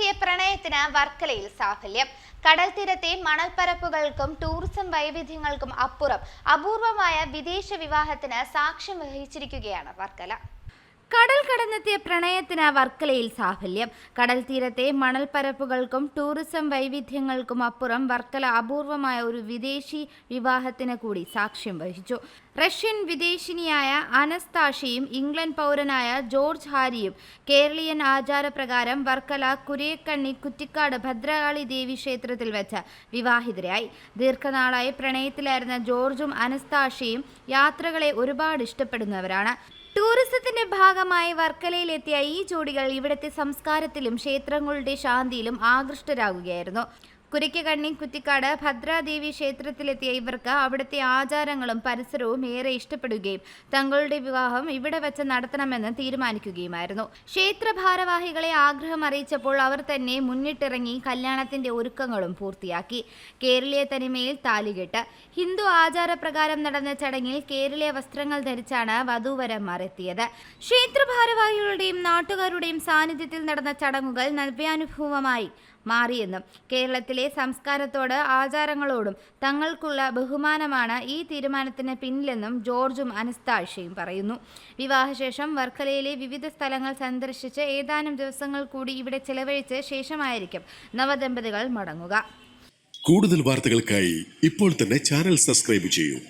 കടന്നെത്തിയ പ്രണയത്തിന് വർക്കലയിൽ സാഫല്യം. കടൽ തീരത്തെ മണൽപ്പരപ്പുകൾക്കും ടൂറിസം വൈവിധ്യങ്ങൾക്കും അപ്പുറം അപൂർവമായ വിദേശ വിവാഹത്തിന് സാക്ഷ്യം വഹിച്ചിരിക്കുകയാണ് വർക്കല. കടൽ കടന്നെത്തിയ പ്രണയത്തിന് വർക്കലയിൽ സാഫല്യം. കടൽ തീരത്തെ മണൽപ്പരപ്പുകൾക്കും ടൂറിസം വൈവിധ്യങ്ങൾക്കും അപ്പുറം വർക്കല അപൂർവമായ ഒരു വിദേശി വിവാഹത്തിന് കൂടി സാക്ഷ്യം വഹിച്ചു. റഷ്യൻ വിദേശിനിയായ അനസ്താഷിയും ഇംഗ്ലണ്ട് പൗരനായ ജോർജ് ഹാരിയും കേരളീയൻ ആചാരപ്രകാരം വർക്കല കുരിയക്കണ്ണി കുറ്റിക്കാട് ഭദ്രകാളി ദേവി ക്ഷേത്രത്തിൽ വെച്ച് വിവാഹിതരായി. ദീർഘനാളായി പ്രണയത്തിലായിരുന്ന ജോർജും അനസ്താഷിയും യാത്രകളെ ഒരുപാട് ഇഷ്ടപ്പെടുന്നവരാണ്. ടൂറിസത്തിന്റെ ഭാഗമായി വർക്കലയിലെത്തിയ ഈ ജോഡികൾ ഇവിടുത്തെ സംസ്കാരത്തിലും ക്ഷേത്രങ്ങളുടെ ശാന്തിയിലും ആകൃഷ്ടരാകുകയായിരുന്നു. കുരിക്കകണ്ണി കുറ്റിക്കാട് ഭദ്രാദേവി ക്ഷേത്രത്തിലെത്തിയ ഇവർക്ക് അവിടുത്തെ ആചാരങ്ങളും പരിസരവും ഏറെ ഇഷ്ടപ്പെടുകയും തങ്ങളുടെ വിവാഹം ഇവിടെ വെച്ച് നടത്തണമെന്ന് തീരുമാനിക്കുകയുമായിരുന്നു. ക്ഷേത്ര ഭാരവാഹികളെ ആഗ്രഹം അറിയിച്ചപ്പോൾ അവർ തന്നെ മുന്നിട്ടിറങ്ങി കല്യാണത്തിന്റെ ഒരുക്കങ്ങളും പൂർത്തിയാക്കി. കേരളീയ തനിമയിൽ താലികെട്ട്. ഹിന്ദു ആചാരപ്രകാരം നടന്ന ചടങ്ങിൽ കേരളീയ വസ്ത്രങ്ങൾ ധരിച്ചാണ് വധൂവരന്മാർ എത്തിയത്. ക്ഷേത്ര ഭാരവാഹികളുടെയും നാട്ടുകാരുടെയും സാന്നിധ്യത്തിൽ നടന്ന ചടങ്ങുകൾ നവ്യാനുഭവമായി. മാറിയെന്നും കേരളത്തിലെ സംസ്കാരത്തോട് ആചാരങ്ങളോടും തങ്ങൾക്കുള്ള ബഹുമാനമാണ് ഈ തീരുമാനത്തിന് പിന്നിലെന്നും ജോർജും അനസ്താഴ്ചയും പറയുന്നു. വിവാഹശേഷം വർക്കലയിലെ വിവിധ സ്ഥലങ്ങൾ സന്ദർശിച്ച് ഏതാനും ദിവസങ്ങൾ കൂടി ഇവിടെ ചെലവഴിച്ച് ശേഷമായിരിക്കും നവദമ്പതികൾ മടങ്ങുക. കൂടുതൽ വാർത്തകൾക്കായി ഇപ്പോൾ തന്നെ ചാനൽ സബ്സ്ക്രൈബ് ചെയ്യൂ.